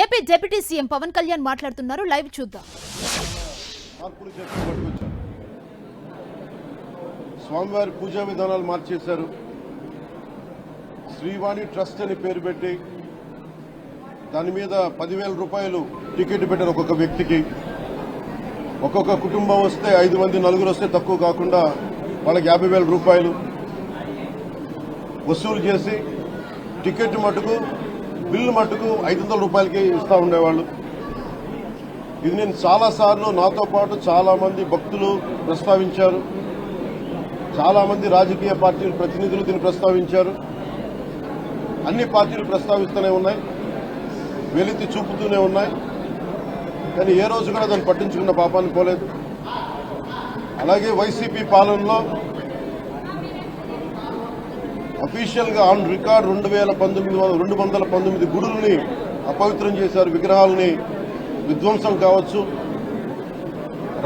AP deputy CM Pawan Kalyan మాట్లాడుతున్నారు. Live చూద్దాం. స్వామివారి పూజా విధానాలు మార్చేశారు. శ్రీవాణి ట్రస్ట్ అని పేరు పెట్టి దాని మీద పదివేల రూపాయలు టికెట్ పెట్టారు ఒక్కొక్క వ్యక్తికి. ఒక్కొక్క కుటుంబం వస్తే ఐదు మంది నలుగురు వస్తే తక్కువ కాకుండా వాళ్ళకి యాభై వేల రూపాయలు వసూలు చేసి టికెట్ మటుకు బిల్లు మటుకు ఐదు వందల రూపాయలకి ఇస్తా ఉండేవాళ్ళు. ఇది నేను చాలా సార్లు నాతో పాటు చాలా మంది భక్తులు ప్రస్తావించారు. చాలా మంది రాజకీయ పార్టీల ప్రతినిధులు దీన్ని ప్రస్తావించారు. అన్ని పార్టీలు ప్రస్తావిస్తూనే ఉన్నాయి. వెలితి చూపుతూనే ఉన్నాయి. కానీ ఏ రోజు కూడా దాన్ని పట్టించుకున్న పాపాన్ని పోలేదు. అలాగే వైసీపీ పాలనలో అఫీషియల్గా ఆన్ రికార్డ్ రెండు వేల పంతొమ్మిది రెండు వందల పంతొమ్మిది గుడుల్ని అపవిత్రం చేశారు విగ్రహాలని విధ్వంసం కావచ్చు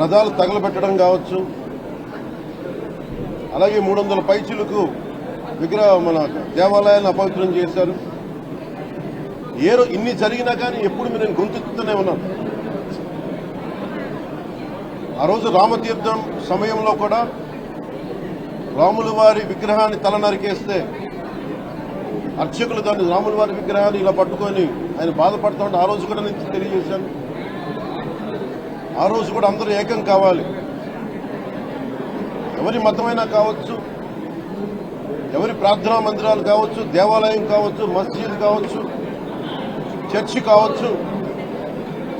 రథాలు తగలబెట్టడం కావచ్చు. అలాగే మూడు వందల పైచులకు విగ్రహ మన దేవాలయాన్ని అపవిత్రం చేశారు. ఏ ఇన్ని జరిగినా కానీ ఎప్పుడు నేను గొంతెత్తుతూనే ఉన్నాను. ఆ రోజు రామతీర్థం సమయంలో కూడా రాముల వారి విగ్రహాన్ని తల నరికేస్తే అర్చకులు దాన్ని రాముల వారి విగ్రహాన్ని ఇలా పట్టుకొని ఆయన బాధపడుతూ ఉంటే ఆ రోజు కూడా నేను తెలియజేశాను. ఆ రోజు కూడా అందరూ ఏకం కావాలి. ఎవరి మతమైనా కావచ్చు ఎవరి ప్రార్థనా మందిరాలు కావచ్చు దేవాలయం కావచ్చు మస్జిద్ కావచ్చు చర్చి కావచ్చు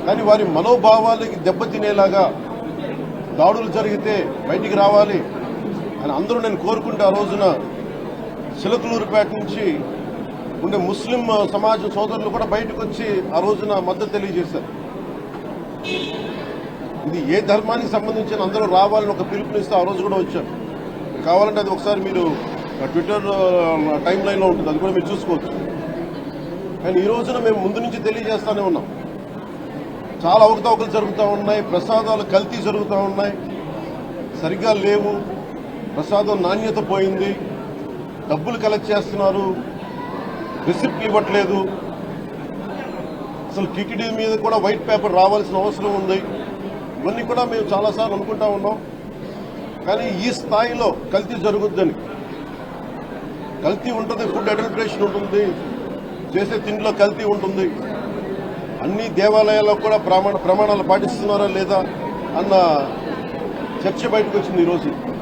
కానీ వారి మనోభావాలకి దెబ్బతినేలాగా దాడులు జరిగితే బయటికి రావాలి. అని అందరూ నేను కోరుకుంటే ఆ రోజున చిలకలూరుపేట నుంచి ఉండే ముస్లిం సమాజ సోదరులు కూడా బయటకు వచ్చి ఆ రోజున మద్దతు తెలియజేశారు. ఇది ఏ ధర్మానికి సంబంధించిన అందరూ రావాలని ఒక పిలుపునిస్తే ఆ రోజు కూడా వచ్చారు. కావాలంటే అది ఒకసారి మీరు ట్విట్టర్ టైం లైన్లో ఉంటుంది. అది కూడా మీరు చూసుకోవచ్చు. కానీ ఈ రోజున మేము ముందు నుంచి తెలియజేస్తానే ఉన్నాం. చాలా అవకతవకలు జరుగుతూ ఉన్నాయి ప్రసాదాలు కల్తీ జరుగుతూ ఉన్నాయి. సరిగ్గా లేవు. ప్రసాదం నాణ్యత పోయింది. డబ్బులు కలెక్ట్ చేస్తున్నారు. రిసిప్ట్లు ఇవ్వట్లేదు. అసలు టికెట్ మీద కూడా వైట్ పేపర్ రావాల్సిన అవసరం ఉంది. ఇవన్నీ కూడా మేము చాలాసార్లు అనుకుంటా ఉన్నాం. కానీ ఈ స్థాయిలో కల్తీ జరుగుద్దని. కల్తీ ఉంటుంది ఫుడ్ అడల్ట్రేషన్ ఉంటుంది. చేసే తిండిలో కల్తీ ఉంటుంది. అన్ని దేవాలయాల్లో కూడా ప్రమాణ ప్రమాణాలు పాటిస్తున్నారా లేదా అన్న చర్చ బయటకు వచ్చింది ఈరోజు.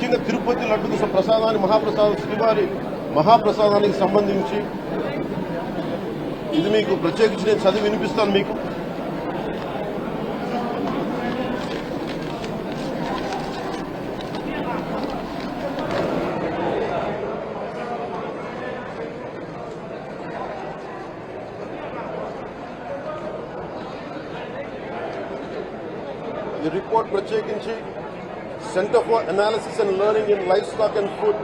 ముఖ్యంగా తిరుపతి లడ్డు ప్రసాదాన్ని మహాప్రసాదం శ్రీవారి మహాప్రసాదానికి సంబంధించి ఇది మీకు ప్రత్యేకించి నేను చదివి వినిపిస్తాను మీకు. ఈ రిపోర్ట్ ప్రత్యేకించి centre for analysis and learning in livestock and food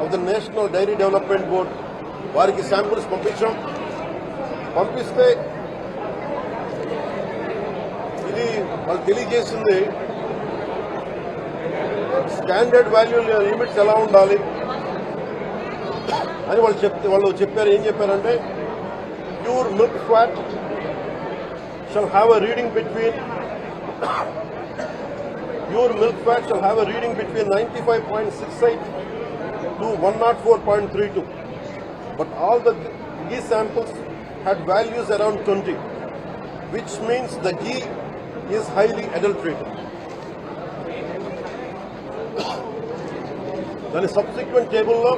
of the national dairy development board వారికి శాంపుల్స్ పంపించాం. పంపిస్తే ఇది వాళ్ళు తెలియజేసింది స్టాండర్డ్ వాల్యూ లిమిట్స్ ఎలా ఉండాలి అని వాళ్ళు చెప్తే వాళ్ళు చెప్పారు ఏం చెప్పారంటే pure milk fat shall have a reading between pure milk fat shall have a reading between 95.68 to 104.32. But all the ghee samples had values around 20, which means the ghee is highly adulterated. దాని subsequent టేబుల్లో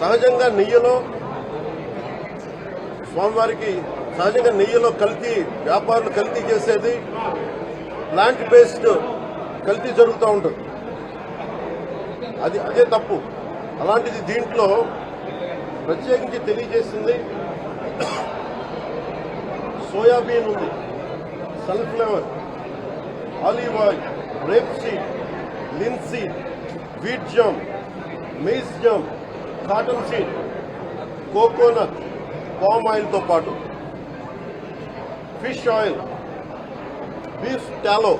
సహజంగా నెయ్యిలో స్వామివారికి సహజంగా నెయ్యిలో కల్తీ వ్యాపారులు కల్తీ చేసేది plant based కల్తీ జరుగుతూ ఉంటుంది. అది అదే తప్పు. అలాంటిది దీంట్లో ప్రత్యేకించి తెలియజేసింది సోయాబీన్ ఉంది. Sunflower olive oil rapeseed linseed wheat germ maize germ cotton seed coconut palm ఆయిల్తో పాటు fish oil beef tallow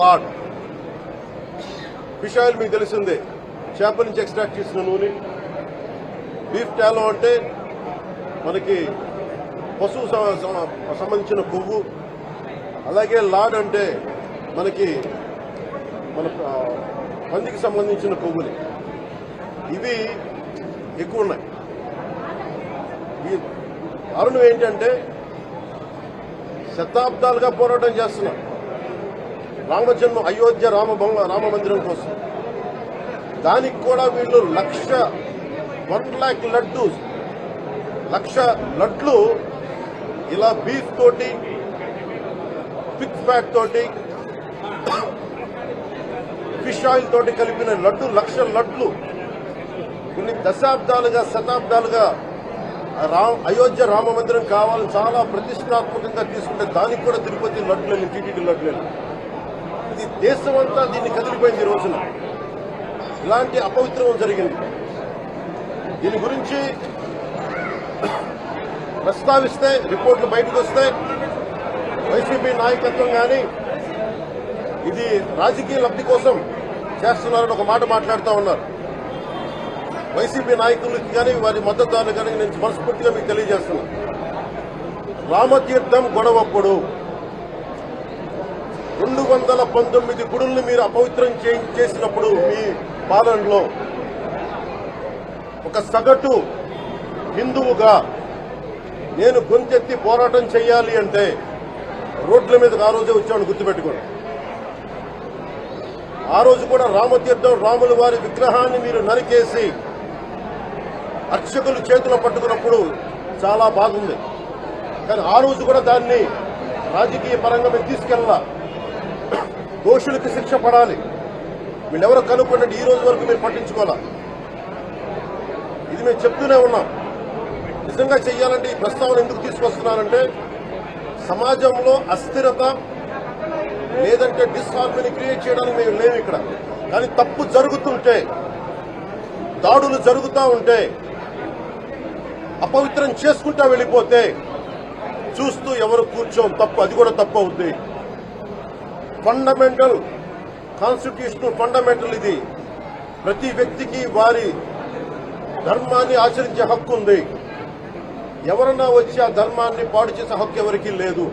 lard. Fish oil మీకు తెలిసిందే. చేప నుంచి ఎక్స్ట్రాక్ట్ చేసిన నూనె. బీఫ్ టాలో అంటే మనకి పశువు సంబంధించిన కొవ్వు. అలాగే లాడ్ అంటే మనకి మన పందికి సంబంధించిన కొవ్వుని ఇవి ఎక్కువ ఉన్నాయి. ఈ కారణం ఏంటంటే శతాబ్దాలుగా పోరాటం చేస్తున్నాం. రామజన్మ అయోధ్య రామ రామ మందిరం కోసం. దానికి కూడా వీళ్ళు లక్ష వన్ ల్యాక్ లడ్డు లక్ష లడ్లు ఇలా బీఫ్ తోటి పిక్ ఫ్యాట్ తోటి ఫిష్ ఆయిల్ తోటి కలిపిన లడ్డు లక్ష లడ్లు. కొన్ని దశాబ్దాలుగా శతాబ్దాలుగా అయోధ్య రామ మందిరం కావాలని చాలా ప్రతిష్టాత్మకంగా తీసుకుంటే దానికి కూడా తిరుపతి లడ్లు టీటీడీ లడ్లు ఇది దేశమంతా దీన్ని కదిలిపోయింది ఈ రోజున. ఇలాంటి అపవిత్రం జరిగింది. దీని గురించి ప్రస్తావిస్తే రిపోర్ట్లు బయటకు వస్తే వైసీపీ నాయకత్వం కానీ ఇది రాజకీయ లబ్ధి కోసం చేస్తున్నారని ఒక మాట మాట్లాడుతూ ఉన్నారు. వైసీపీ నాయకులకి కానీ వారి మద్దతుదారులు కానీ నేను మనస్ఫూర్తిగా మీకు తెలియజేస్తున్నా. రామతీర్థం గొడవప్పుడు రెండు వందల పంతొమ్మిది గుడుల్ని మీరు అపవిత్రం చేసినప్పుడు మీ పాలనలో ఒక సగటు హిందువుగా నేను గొంతెత్తి పోరాటం చేయాలి అంటే రోడ్ల మీదకి ఆ రోజే వచ్చాను గుర్తుపెట్టుకోండి. ఆ రోజు కూడా రామతీర్థం రాముల వారి విగ్రహాన్ని మీరు నరికేసి అర్చకులు చేతులు పట్టుకున్నప్పుడు చాలా బాగుంది. కానీ ఆ రోజు కూడా దాన్ని రాజకీయ పరంగా మేము తీసుకెళ్ళాల. దోషులకు శిక్ష పడాలి. వీళ్ళెవరో కనుక్కోండి ఈ రోజు వరకు మీరు పట్టించుకోవాలా? ఇది మేము చెప్తూనే ఉన్నాం. నిజంగా చెయ్యాలంటే ఈ ప్రస్తావన ఎందుకు తీసుకొస్తున్నానంటే సమాజంలో అస్థిరత లేదంటే డిస్హార్మనీ క్రియేట్ చేయడానికి మేము లేము ఇక్కడ. కానీ తప్పు జరుగుతుంటే దాడులు జరుగుతూ ఉంటే అపవిత్రం చేసుకుంటా వెళ్ళిపోతే చూస్తూ ఎవరు కూర్చోం తప్పు అది కూడా తప్పు అవుద్ది. ఫండమెంటల్ కాన్స్టిట్యూషనల్ ఫండమెంటల్ ఇది. ప్రతి వ్యక్తికి వారి ధర్మాన్ని ఆచరించే హక్కు ఉంది. ఎవరన్నా వచ్చి ఆ ధర్మాన్ని పాడు చేసే హక్కు ఎవరికీ లేదు.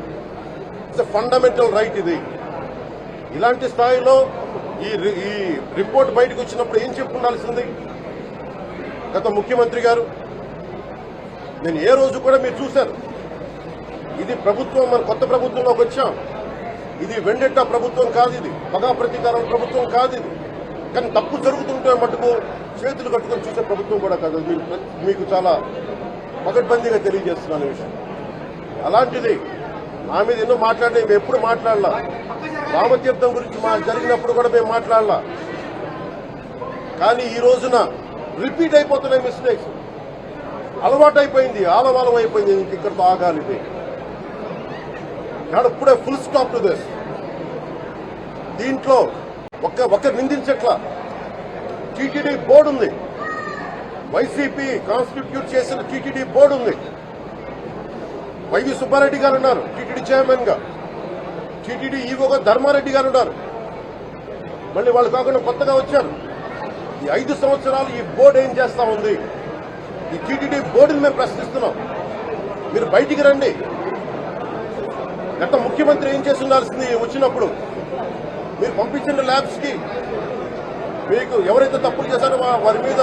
ఇట్స్ ఫండమెంటల్ రైట్ ఇది. ఇలాంటి స్థాయిలో ఈ ఈ రిపోర్ట్ బయటకు వచ్చినప్పుడు ఏం చెప్పుకుండాల్సింది గత ముఖ్యమంత్రి గారు నేను ఏ రోజు కూడా మీరు చూశారు ఇది ప్రభుత్వం మన కొత్త ప్రభుత్వంలోకి వచ్చాం. ఇది వెండెట్ట ప్రభుత్వం కాదు ఇది. పగా ప్రతీకారం ప్రభుత్వం కాదు ఇది. కానీ తప్పు జరుగుతుంటే మటుకు చేతులు కట్టుకొని చూసే ప్రభుత్వం కూడా కాదు. మీకు- చాలా పగడ్బందీగా తెలియజేస్తున్నాను విషయం. అలాంటిది నా మీద ఎన్నో మాట్లాడినా మేము ఎప్పుడు మాట్లాడలా. రామతీర్థం గురించి మా జరిగినప్పుడు కూడా మేము మాట్లాడలా. కానీ ఈ రోజున రిపీట్ అయిపోతున్నాయి మిస్టేక్స్. అలవాటు అయిపోయింది ఆలవాలం అయిపోయింది ఇంక ఇక్కడితో ఆగాలి ఇది. ఇప్పుడే ఫుల్ స్టాప్ టు దిస్ దీంట్లో ఒక్క ఒక్క నిందించట్లా టీటీడీ బోర్డు ఉంది. వైసీపీ కాన్స్టిట్యూట్ చేసిన టీటీడీ బోర్డు ఉంది. వైవి సుబ్బారెడ్డి గారు ఉన్నారు టీటీడీ చైర్మన్గా. టీటీడీ ఈవోగా ధర్మారెడ్డి గారు ఉన్నారు. మళ్ళీ వాళ్ళు కాకుండా కొత్తగా వచ్చారు. ఈ ఐదు సంవత్సరాలు ఈ బోర్డు ఏం చేస్తా ఉంది? ఈ టీటీడీ బోర్డుని మేము ప్రశ్నిస్తున్నాం. మీరు బయటికి రండి. గత ముఖ్యమంత్రి ఏం చేసి ఉండాల్సింది? వచ్చినప్పుడు మీరు పంపించిన ల్యాబ్స్కి మీకు ఎవరైతే తప్పులు చేశారో వారి మీద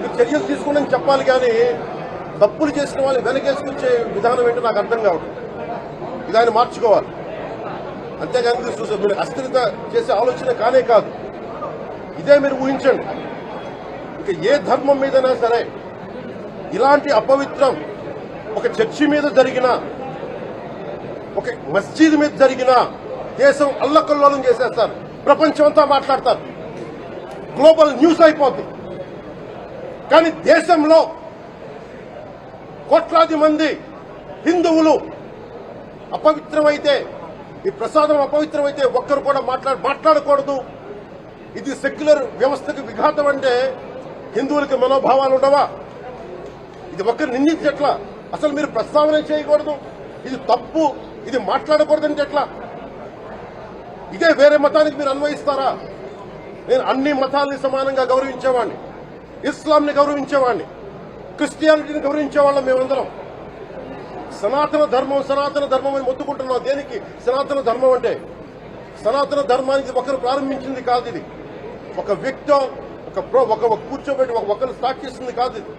మీరు చర్యలు తీసుకుని చెప్పాలి కానీ తప్పులు చేసిన వాళ్ళు వెనకేసుకొచ్చే విధానం ఏంటో నాకు అర్థం కావట్లేదు. ఇది ఆయన మార్చుకోవాలి. అంతేగాని మీరు చూసారు మీరు అస్థిరత చేసే ఆలోచన కానే కాదు. ఇదే మీరు ఊహించండి. ఇక ఏ ధర్మం మీదైనా సరే ఇలాంటి అపవిత్రం ఒక చర్చి మీద జరిగిన ఒక మస్జిద్ మీద జరిగిన దేశం అల్లకల్లోలం చేసేస్తారు. ప్రపంచం అంతా మాట్లాడతారు. గ్లోబల్ న్యూస్ అయిపోద్ది. కానీ దేశంలో కోట్లాది మంది హిందువులు అపవిత్రమైతే ఈ ప్రసాదం అపవిత్రమైతే ఒక్కరు కూడా మాట్లాడు మాట్లాడకూడదు. ఇది సెక్యులర్ వ్యవస్థకు విఘాతం అంటే హిందువులకి మనోభావాలు ఉండవా? ఇది ఒక్కరు నిందించట్లా అసలు మీరు ప్రస్తావన చేయకూడదు? ఇది తప్పు. ఇది మాట్లాడకూడదంటే ఎట్లా? ఇదే వేరే మతానికి మీరు అన్వయిస్తారా? నేను అన్ని మతాల్ని సమానంగా గౌరవించేవాడిని ఇస్లాంని గౌరవించేవాడిని క్రిస్టియానిటీని గౌరవించేవాళ్ళం మేమందరం. సనాతన ధర్మం సనాతన ధర్మం అని మొత్తుకుంటున్నాం దేనికి? సనాతన ధర్మం అంటే సనాతన ధర్మానికి ఒకరు ప్రారంభించింది కాదు ఇది. ఒక వ్యక్తి ఒక ప్రో ఒక కూర్చోబెట్టి ఒక ఒకరు స్టార్ట్ చేసింది కాదు ఇది.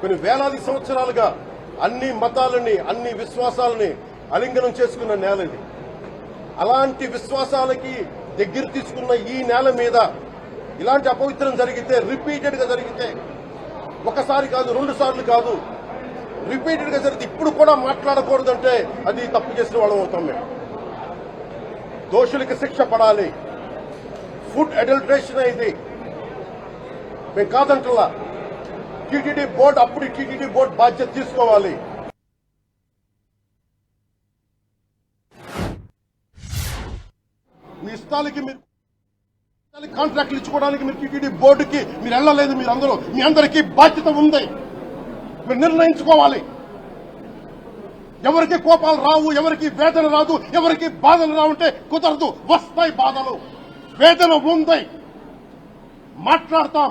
కొన్ని వేలాది సంవత్సరాలుగా అన్ని మతాలని అన్ని విశ్వాసాలని అలింగనం చేసుకున్న నేల ఇది అలాంటి విశ్వాసాలకి దగ్గర తీసుకున్న ఈ నేల మీద ఇలాంటి అపవిత్రం జరిగితే రిపీటెడ్గా జరిగితే ఒకసారి కాదు రెండు సార్లు కాదు రిపీటెడ్గా జరిగితే ఇప్పుడు కూడా మాట్లాడకూడదంటే అది తప్పు చేసిన వాళ్ళం అవుతాం మేము. దోషులకి శిక్ష పడాలి. ఫుడ్ అడల్ట్రేషన్ ఇది మేము కాదంటలా టీటీడీ బోర్డు అప్పుడు టీటీడీ బోర్డు బాధ్యత తీసుకోవాలి. మీ ఇష్టాలకి మీరు కాంట్రాక్ట్లు ఇచ్చుకోవడానికి మీరు టీటీడీ బోర్డుకి మీరు వెళ్ళలేదు మీరు అందరూ మీ అందరికీ బాధ్యత ఉంది. మీరు నిర్ణయించుకోవాలి. ఎవరికి కోపాలు రావు ఎవరికి వేదన రాదు ఎవరికి బాధలు రావుంటే కుదరదు. వస్తాయి బాధలు. వేదన ఉంది. మాట్లాడతాం.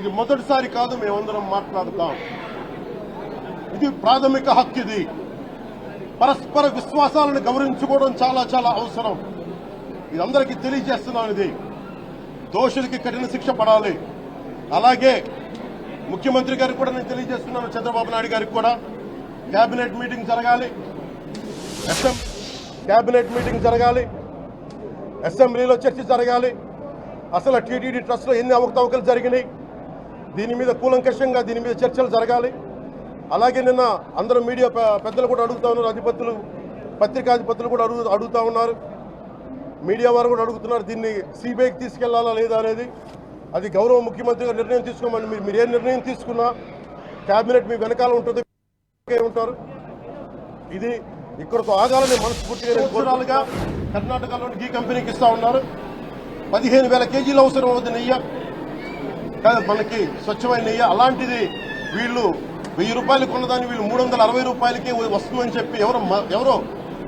ఇది మొదటిసారి కాదు మేమందరం మాట్లాడుతాం. ఇది ప్రాథమిక హక్కు ఇది. పరస్పర విశ్వాసాలను గౌరవించుకోవడం చాలా చాలా అవసరం. ఇది అందరికీ తెలియజేస్తున్నాను ఇది. దోషులకి కఠిన శిక్ష పడాలి. అలాగే ముఖ్యమంత్రి గారికి కూడా నేను తెలియజేస్తున్నాను చంద్రబాబు నాయుడు గారికి కూడా. కేబినెట్ మీటింగ్ జరగాలి. అసెంబ్లీ కేబినెట్ మీటింగ్ జరగాలి. అసెంబ్లీలో చర్చ జరగాలి. అసలు టీటీడీ ట్రస్ట్లో ఎన్ని అవకతవకలు జరిగినాయి? దీని మీద కూలంకషంగా దీని మీద చర్చలు జరగాలి. అలాగే నిన్న అందరూ మీడియా పెద్దలు కూడా అడుగుతా ఉన్నారు అధిపతులు పత్రికాధిపతులు కూడా అడుగు అడుగుతా ఉన్నారు. మీడియా వారు కూడా అడుగుతున్నారు దీన్ని సిబిఐకి తీసుకెళ్ళాలా లేదా అనేది. అది గౌరవ ముఖ్యమంత్రి నిర్ణయం తీసుకోమని మీరు మీరు ఏ నిర్ణయం తీసుకున్నా క్యాబినెట్ మీ వెనకాల ఉంటుంది ఉంటారు. ఇది ఇక్కడతో ఆగాలని మనస్ఫూర్తిగా కోరాలుగా కర్ణాటకలోని గీ కంపెనీకి ఇస్తూ ఉన్నారు. పదిహేను వేల కేజీలు అవసరం అవుతుంది నెయ్యి. మనకి స్వచ్ఛమైన నెయ్యి అలాంటిది వీళ్ళు వెయ్యి రూపాయలు కొన్నదాన్ని వీళ్ళు మూడు వందల అరవై రూపాయలకి వస్తుందని చెప్పి ఎవరో ఎవరో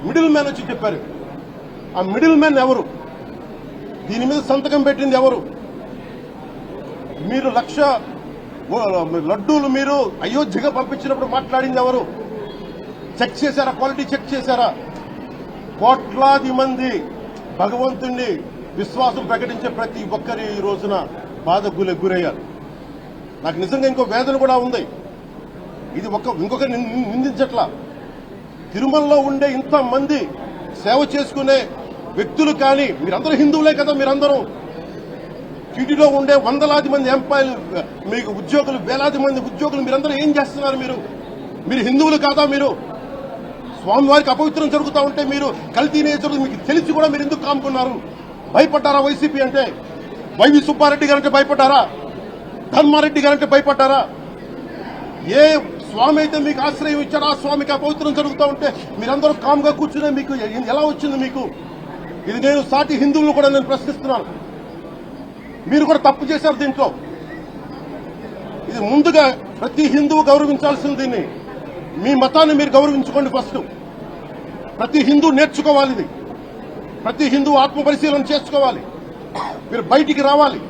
మిడిల్ మ్యాన్ వచ్చి చెప్పారు. ఆ మిడిల్ మ్యాన్ ఎవరు? దీని మీద సంతకం పెట్టింది ఎవరు? మీరు లక్ష లడ్డూలు మీరు అయోధ్యగా పంపించినప్పుడు మాట్లాడింది ఎవరు? చెక్ చేశారా? క్వాలిటీ చెక్ చేశారా? కోట్లాది మంది భగవంతుణ్ణి విశ్వాసం ప్రకటించే ప్రతి ఒక్కరి ఈ రోజున బాధ గురి గురయ్యారు. నాకు నిజంగా ఇంకో వేదన కూడా ఉంది. ఇది ఒక ఇంకొకరి నిందించట్లా. తిరుమలలో ఉండే ఇంత మంది సేవ చేసుకునే వ్యక్తులు కానీ మీరందరూ హిందువులే కదా మీరందరూ. టీటీలో ఉండే వందలాది మంది ఎంపాయలు మీకు ఉద్యోగులు వేలాది మంది ఉద్యోగులు మీరందరూ ఏం చేస్తున్నారు మీరు? మీరు హిందువులు కాదా మీరు? స్వామివారికి అపవిత్రం జరుగుతూ ఉంటే మీరు కల్తీ నేచరు మీకు తెలిసి కూడా మీరు ఎందుకు కాముకున్నారు భయపడ్డారా వైసీపీ అంటే? వైవి సుబ్బారెడ్డి గారంటే భయపడ్డారా? ధర్మారెడ్డి గారంటే భయపడ్డారా? ఏ స్వామి అయితే మీకు ఆశ్రయం ఇచ్చారో ఆ స్వామికి అపవిత్రం జరుగుతూ ఉంటే మీరందరూ కామ్గా కూర్చునే మీకు ఎలా వచ్చింది మీకు? ఇది నేను సాటి హిందువులు కూడా నేను ప్రశ్నిస్తున్నాను. మీరు కూడా తప్పు చేశారు దీంట్లో. ఇది ముందుగా ప్రతి హిందువు గౌరవించాల్సింది దీన్ని. మీ మతాన్ని మీరు గౌరవించుకోండి ఫస్ట్. ప్రతి హిందూ నేర్చుకోవాలి ఇది. ప్రతి హిందూ ఆత్మ పరిశీలన చేసుకోవాలి. మీరు బయటికి రావాలి.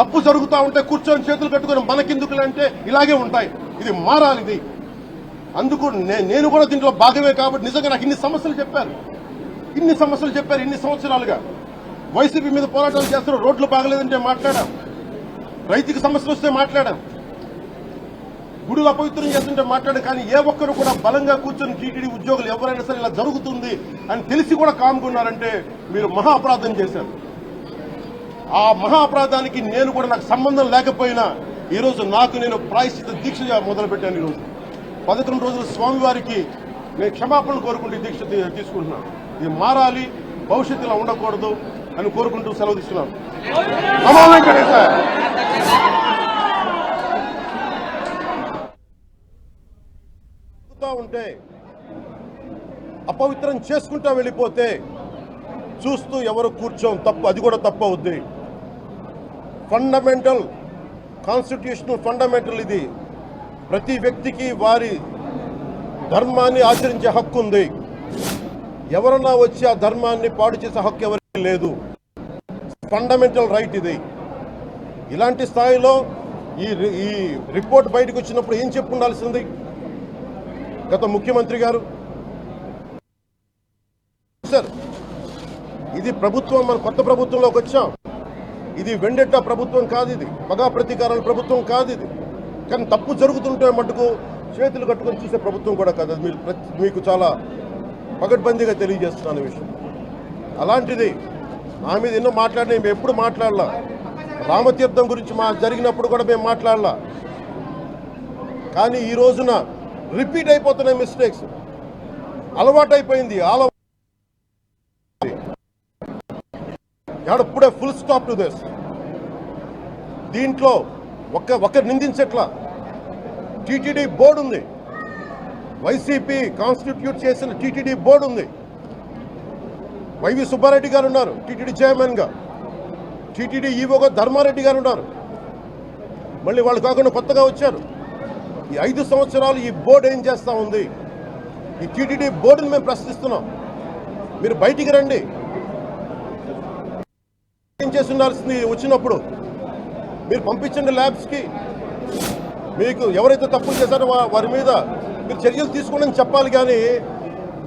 తప్పు జరుగుతూ ఉంటే కూర్చొని చేతులు కట్టుకుని మనకెందుకులు అంటే ఇలాగే ఉంటాయి. ఇది మారాలి ఇది. అందుకు నే- నేను కూడా దీంట్లో భాగమే కాబట్టి నిజంగా నాకు ఇన్ని సమస్యలు చెప్పారు. ఇన్ని సమస్యలు చెప్పారు ఇన్ని సంవత్సరాలుగా. వైసీపీ మీద పోరాటాలు చేస్తారు రోడ్లు బాగలేదంటే మాట్లాడాం. రైతుకి సమస్యలు వస్తే మాట్లాడాం. గుడులు అపవిత్రం చేస్తుంటే మాట్లాడాం కానీ ఏ ఒక్కరు కూడా బలంగా కూర్చొని టీటీడీ ఉద్యోగులు ఎవరైనా సరే ఇలా జరుగుతుంది అని తెలిసి కూడా కామ్కున్నారంటే మీరు మహా అపరాధం చేశారు. ఆ మహా నేను కూడా నాకు సంబంధం లేకపోయినా ఈరోజు నాకు నేను ప్రాయశ్చిత దీక్ష మొదలుపెట్టాను ఈరోజు. పదకొండు రోజులు స్వామివారికి నేను క్షమాపణలు కోరుకుంటూ ఈ దీక్ష తీసుకుంటున్నాను. ఇది మారాలి భవిష్యత్తులో ఉండకూడదు అని కోరుకుంటూ సెలవు తీసుకున్నాను. ఉంటే అపవిత్రం చేసుకుంటా వెళ్ళిపోతే చూస్తూ ఎవరు కూర్చోం తప్పు అది కూడా తప్పు అవుద్ది ఫండమెంటల్ కాన్స్టిట్యూషనల్ ఫండమెంటల్ ఇది. ప్రతి వ్యక్తికి వారి ధర్మాన్ని ఆచరించే హక్కు ఉంది. ఎవరన్నా వచ్చి ఆ ధర్మాన్ని పాడు చేసే హక్కు ఎవరికి లేదు. ఫండమెంటల్ రైట్ ఇది. ఇలాంటి స్థాయిలో ఈ రి- ఈ రిపోర్ట్ బయటకు వచ్చినప్పుడు ఏం చెప్పు ఉండాల్సింది? గత ముఖ్యమంత్రి గారు. సార్ ఇది ప్రభుత్వం మన కొత్త ప్రభుత్వంలోకి వచ్చాం. ఇది వెండెట్ట ప్రభుత్వం కాదు ఇది పగా ప్రతీకారాల ప్రభుత్వం కాదు ఇది కానీ తప్పు జరుగుతుంటే మటుకు చేతులు కట్టుకొని చూసే ప్రభుత్వం కూడా కాదు. అది మీరు మీకు చాలా పగడ్బందీగా తెలియజేస్తున్నాను విషయం. అలాంటిది నా మీద ఎన్నో మాట్లాడినా మేము ఎప్పుడు మాట్లాడలా. రామతీర్థం గురించి మా జరిగినప్పుడు కూడా మేము మాట్లాడలా. కానీ ఈ రోజున రిపీట్ అయిపోతున్నాయి మిస్టేక్స్. అలవాటైపోయింది. ఆల ఇప్పుడే ఫుల్ స్టాప్ టు దిస్ దీంట్లో ఒక్క ఒక్కరు నిందించట్లా. టీటీడీ బోర్డు ఉంది. వైసీపీ కాన్స్టిట్యూట్ చేసిన టీటీడీ బోర్డు ఉంది. వైవి సుబ్బారెడ్డి గారు ఉన్నారు టీటీడీ చైర్మన్గా. టీటీడీ ఈవోగా ధర్మారెడ్డి గారు ఉన్నారు. మళ్ళీ వాళ్ళు కాకుండా కొత్తగా వచ్చారు. ఈ ఐదు సంవత్సరాలు ఈ బోర్డు ఏం చేస్తూ ఉంది? ఈ టీటీడీ బోర్డుని మేము ప్రశ్నిస్తున్నాం. మీరు బయటికి రండి. ఏం చేసి ఉండాల్సింది వచ్చినప్పుడు మీరు పంపించండి ల్యాబ్స్కి మీకు ఎవరైతే తప్పులు చేశారో వారి మీద మీరు చర్యలు తీసుకోండి చెప్పాలి కానీ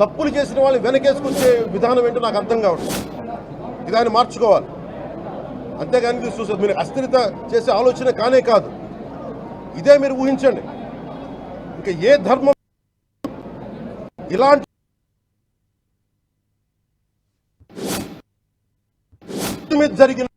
తప్పులు చేసిన వాళ్ళని వెనకేసుకొచ్చే విధానం ఏంటో నాకు అర్థం కావట్లేదు. దాన్ని మార్చుకోవాలి. అంతేగాని ఇది మీరు అస్థిరత చేసే ఆలోచన కానే కాదు. ఇదే మీరు ఊహించండి. ఇంకా ఏ ధర్మం ఇలాంటి మీద జరిగిన